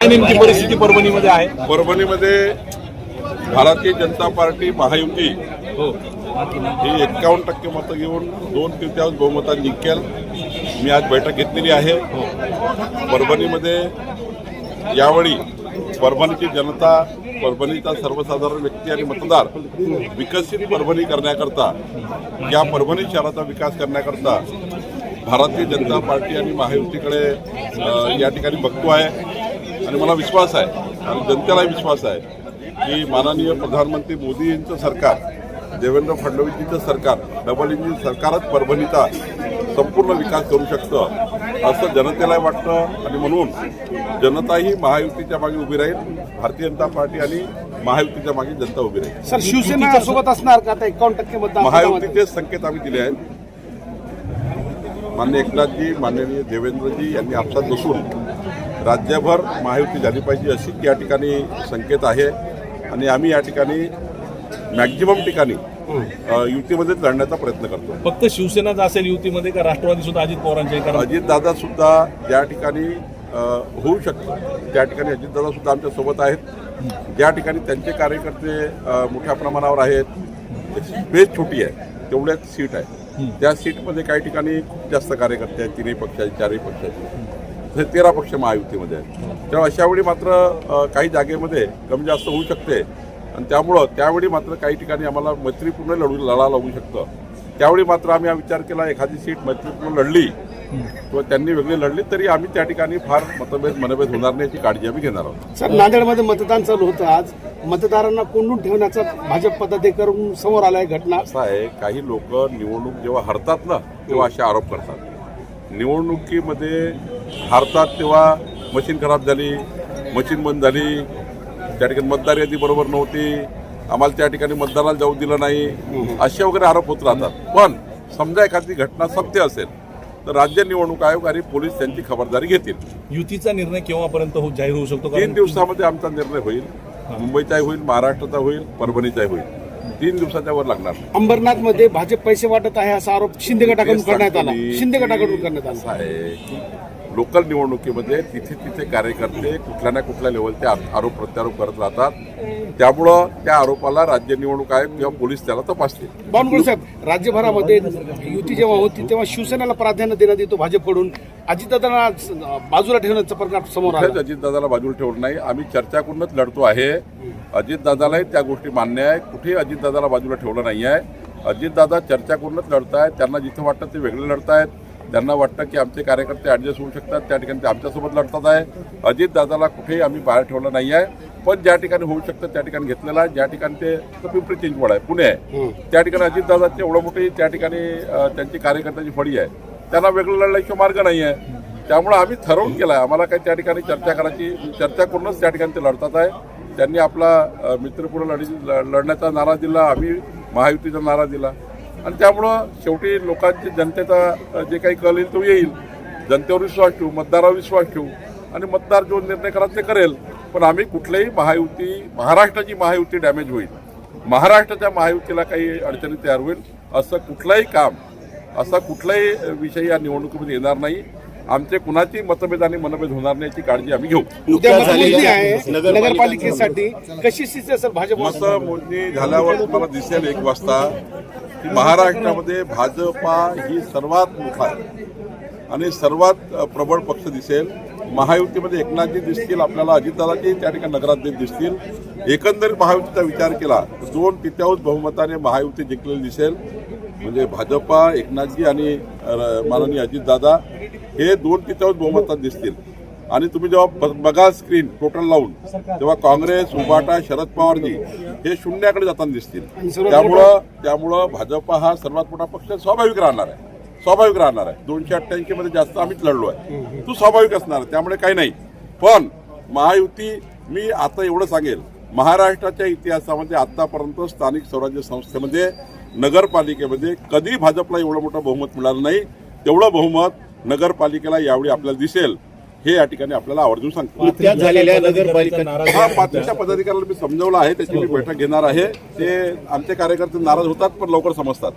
नेमकी परिस्थिती परभणीमध्ये आहे. परभणीमध्ये भारतीय जनता पार्टी महायुती हो. ही एक्कावन्न टक्के मतं घेऊन दोन तृतीयांश बहुमतांनी जिंकेल. मी आज बैठक घेतलेली आहे. परभणीमध्ये यावेळी परभणीची जनता परभणीचा सर्वसाधारण व्यक्ती आणि मतदार विकसित परभणी करण्याकरता या परभणी शहराचा विकास करण्याकरता भारतीय जनता पार्टी आणि महायुतीकडे या ठिकाणी बघतो आहे. आणि मला विश्वास आहे आणि जनतेलाही विश्वास आहे की माननीय प्रधानमंत्री मोदी यांचं सरकार देवेंद्र फडणवीसजींचं सरकार डबल इंजिन सरकारच परभणीचा संपूर्ण विकास करू शकतं असं जनतेलाही वाटतं. आणि म्हणून जनताही महायुतीच्या मागे उभी राहील भारतीय जनता पार्टी आणि महायुतीच्या मागे जनता उभी राहील. सर शिवसेना सोबत असणार का एकावन्न टक्के मतदान महायुतीचे संकेत आम्ही दिले आहेत. मान्य एकनाथजी माननीय देवेंद्रजी यांनी आपसात बसून राज्यभर महायुती झाली पाहिजे अशी या ठिकाणी संकेत आहे. आणि आम्ही या ठिकाणी मॅक्झिमम ठिकाणी अ, युतीमध्येच लढण्याचा प्रयत्न करतो फक्त शिवसेनाच असेल युतीमध्ये का राष्ट्रवादी सुद्धा अजित पवारांच्या आहे? कारण अजितदादा सुद्धा ज्या ठिकाणी होऊ शकतं त्या ठिकाणी अजितदादा सुद्धा आमच्यासोबत आहेत. ज्या ठिकाणी त्यांचे कार्यकर्ते मोठ्या प्रमाणावर आहेत स्पेस छोटी आहे तेवढ्याच सीट आहे. त्या सीटमध्ये काही ठिकाणी खूप जास्त कार्यकर्ते आहेत तिन्ही पक्षाचे चारही पक्षाचे. हे तेरा पक्ष महायुतीमध्ये आहेत. तेव्हा अशा वेळी मात्र काही जागेमध्ये कमी जास्त होऊ शकते. आणि त्यामुळं त्यावेळी मात्र काही ठिकाणी आम्हाला मैत्रीपूर्ण लढू लढा लागू शकतं. त्यावेळी मात्र आम्ही हा विचार केला एखादी सीट मैत्रीपूर्ण लढली किंवा त्यांनी वेगळी लढली तरी आम्ही त्या ठिकाणी फार मतभेद मनभेद होणार नाही याची काळजी आम्ही घेणार आहोत. सर नांदेडमध्ये मतदान चालू होतं आज. मतदारांना कोंडून ठेवण्याचा भाजप पदाधिकाऱ्यांकडून समोर आलाय घटना. असं आहे काही लोक निवडणूक जेव्हा हरतात ना तेव्हा असे आरोप करतात. निवडणुकीमध्ये हारतात तेव्हा मशीन खराब झाली मशीन बंद झाली. त्या ठिकाणी मतदार यादी बरोबर नव्हती. आम्हाला त्या ठिकाणी मतदानाला जाऊ दिलं नाही. असे वगैरे आरोप होत राहतात. पण समजा एखादी घटना सत्य असेल तर राज्य निवडणूक आयोग आणि पोलीस त्यांची खबरदारी घेतील. युतीचा निर्णय केव्हापर्यंत हो जाहीर होऊ शकतो? तीन दिवसामध्ये आमचा निर्णय होईल. मुंबईचाही होईल महाराष्ट्राचा होईल परभणीचाही होईल. तीन दिवसाच्या वर लागणार अंबरनाथमध्ये भाजप पैसे वाटत आहे असा आरोप शिंदे गटाकडून करण्यात आला. शिंदे गटाकडून करण्यात आला. असं आहे की लोकल निवडणुकीमध्ये तिथे तिथे कार्यकर्ते कुठल्या ना कुठल्या लेवलचे आरोप प्रत्यारोप करत राहतात. त्यामुळं त्या आरोपाला राज्य निवडणूक आयोग किंवा पोलीस त्याला तपासतील. बावनकुळे साहेब राज्यभरामध्ये युती जेव्हा होती तेव्हा शिवसेनेला प्राधान्य देण्यात येतो भाजपकडून. अजितदादांना बाजूला ठेवण्याचा प्रकार समोर आला. अजितदादाला बाजूला ठेवलं नाही. आम्ही चर्चा करूनच लढतो आहे. अजितदादालाही त्या गोष्टी मान्य आहे. कुठेही अजितदादाला बाजूला ठेवलं नाही आहे अजितदादा चर्चा करूनच लढतायत. त्यांना जिथं वाटतं ते वेगळे लढतायत. त्यांना वाटतं की आमचे कार्यकर्ते ऍडजस्ट होऊ शकतात त्या ठिकाणी ते आमच्यासोबत लढतात आहे. अजितदादाला कुठेही आम्ही बाहेर ठेवलं नाही आहे. पण ज्या ठिकाणी होऊ शकतं त्या ठिकाणी घेतलेलं आहे. ज्या ठिकाणी ते पिंपरी चिंचवड आहे पुणे आहे. त्या ठिकाणी अजितदादाचे एवढं मोठी त्या ठिकाणी त्यांची कार्यकर्त्याची फळी आहे. त्यांना वेगळं लढण्याशिवाय मार्ग नाही आहे. त्यामुळे आम्ही ठरवून केलं आहे. आम्हाला काही त्या ठिकाणी चर्चा करायची चर्चा करूनच त्या ठिकाणी ते लढतात आहे. त्यांनी आपला मित्रपूर्ण लढी लढण्याचा नारा दिला. आम्ही महायुतीचा नारा दिला. आणि त्यामुळं शेवटी लोकांची जनतेचा जे काही कल येईल तो येईल. जनतेवर विश्वास ठेवू मतदारावर विश्वास ठेवू. आणि मतदार जो निर्णय करा ते करेल. पण आम्ही कुठल्याही महायुती महाराष्ट्राची महायुती डॅमेज होईल. महाराष्ट्राच्या महायुतीला काही अडचणी तयार होईल. असं कुठलंही काम असा कुठलाही विषय या निवडणुकीमध्ये येणार नाही. आमचे कुणाची मतभेद आणि मनभेद होणार नाही याची काळजी आम्ही घेऊ. नगरपालिकेसाठी. कशी स्थिती असेल भाजप मतमोजणी झाल्यावर तुम्हाला दिसेल एक वाजता की महाराष्ट्रामध्ये भाजपा ही सर्वात मोठा आहे. आणि सर्वात प्रबळ पक्ष दिसेल. महायुतीमध्ये एकनाथजी दिसतील आपल्याला अजितदादाजी त्या ठिकाणी नगराध्यक्ष दिसतील. एकंदरीत महायुतीचा विचार केला दोन तृतीयांश बहुमताने महायुती जिंकलेली दिसेल. म्हणजे भाजपा एकनाथजी आणि माननीय अजितदादा हे दोन तृतीयांश बहुमतात दिसतील. आणि तुम्ही जेव्हा बघा स्क्रीन टोटल लावून तेव्हा काँग्रेस उबाटा शरद पवारजी हे शून्याकडे जाताना दिसतील. त्यामुळं त्यामुळं भाजपा हा सर्वात मोठा पक्ष स्वाभाविक राहणार आहे. स्वाभाविक राहणार आहे. दोनशे अठ्ठ्याऐंशी मध्ये जास्त आम्हीच लढलो आहे. तो स्वाभाविक असणार आहे त्यामुळे काही नाही. पण महायुती मी आता एवढं सांगेल महाराष्ट्राच्या इतिहासामध्ये आतापर्यंत स्थानिक स्वराज्य संस्थेमध्ये नगरपालिकेमध्ये कधी भाजपला एवढं मोठं बहुमत मिळालं नाही तेवढं बहुमत नगरपालिकेला यावेळी आपल्याला दिसेल हे या ठिकाणी आपल्याला आवर्जून सांगतो. झालेल्या नगरपालिका नाराज हा पाचवीच्या पदाधिकाऱ्याला मी समजवलं आहे त्याची मी बैठक घेणार आहे. ते आमचे कार्यकर्ते नाराज होतात पण लवकर समजतात.